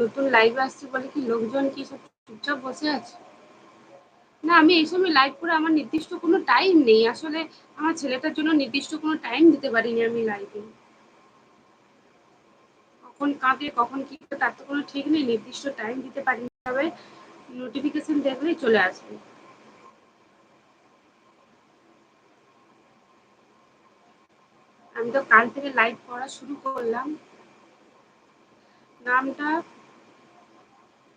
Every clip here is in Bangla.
নতুন লাইভ আসছে বলে কি লোকজন কি সব চুপচাপ বসে আছে? না, আমি এই সময় লাইভ করে আমার নির্দিষ্ট কোনো টাইম নেই। আসলে আমার ছেলেটার জন্য নির্দিষ্ট কোনো টাইম দিতে পারিনি আমি লাইভে কখন কাঁদে, কখন কি তার তো কোনো ঠিক নেই। নির্দিষ্ট টাইম দিতে পারিনি তবে নোটিফিকেশন দেখলেই চলে আসবে। আমি তো কাল থেকে লাইভ করা শুরু করলাম। নামটা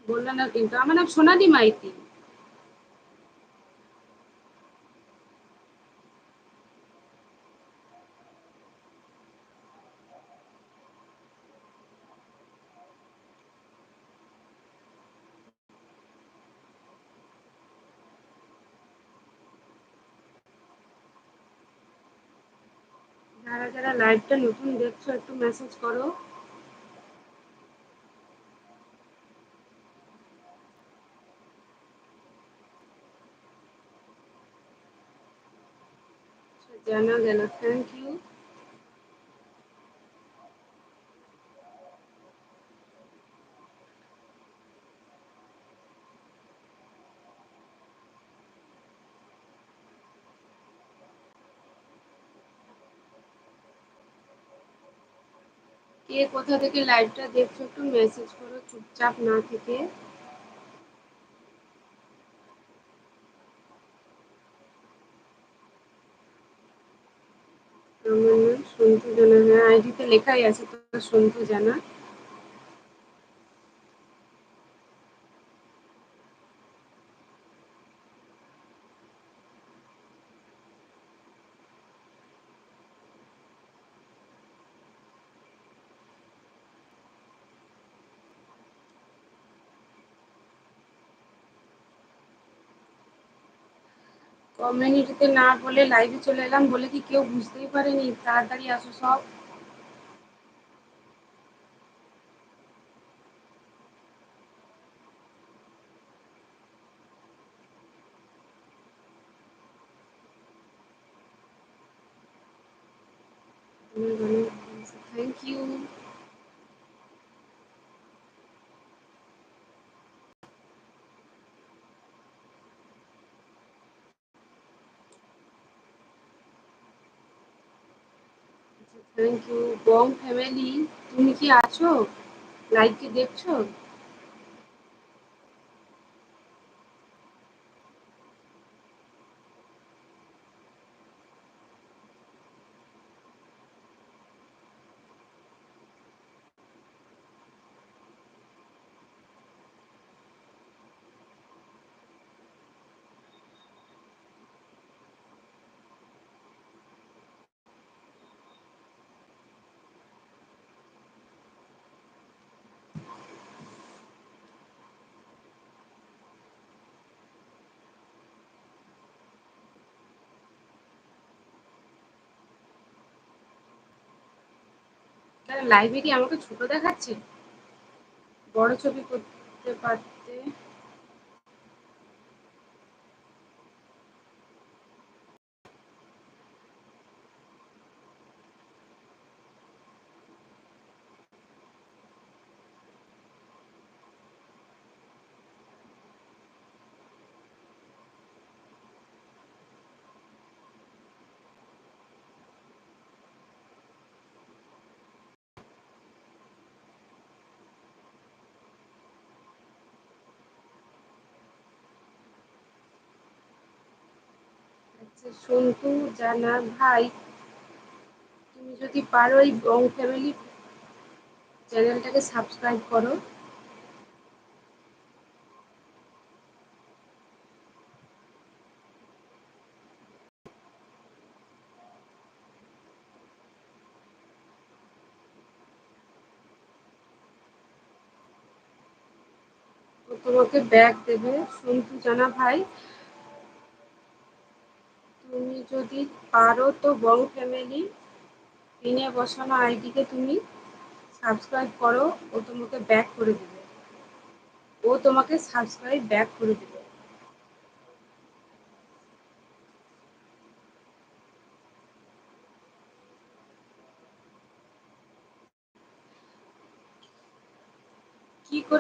বললাম না কিন্তু আমার নাম সোনালি মাইতি। যারা যারা লাইভটা নতুন দেখছ, একটু মেসেজ করো। জানা গেল থ্যাংক ইউ কে কোথা থেকে লাইভটা দেখছ একটু মেসেজ করো, চুপচাপ না থেকে আমার নাম সন্তু জানা হ্যাঁ আইডিতে লেখাই আছে, তো সন্তু জানা। কমিউনিটিতে না বলে লাইভে চলে এলাম বলে কি কেউ বুঝতেই পারেনি। তাড়াতাড়ি আসো সব। Thank you thank you Bong family তুমি কি আছো লাইভ কি দেখছ লাইভে কি আমাকে ছোট দেখাচ্ছে? বড় ছবি করতে পারতে আচ্ছা সন্তু জানা ভাই, তুমি যদি পারো এই বং ফ্যামিলি চ্যানেলটাকে সাবস্ক্রাইব করো। তোমাকে ব্যাগ দেবে। সন্তু, জানা ভাই যদি পারো তো বং ফ্যামিলি পিনে বসানো আইডিকে তুমি সাবস্ক্রাইব করো, ও তোমাকে ব্যাক করে দেবে। ও তোমাকে সাবস্ক্রাইব ব্যাক করে দেবে। কি করে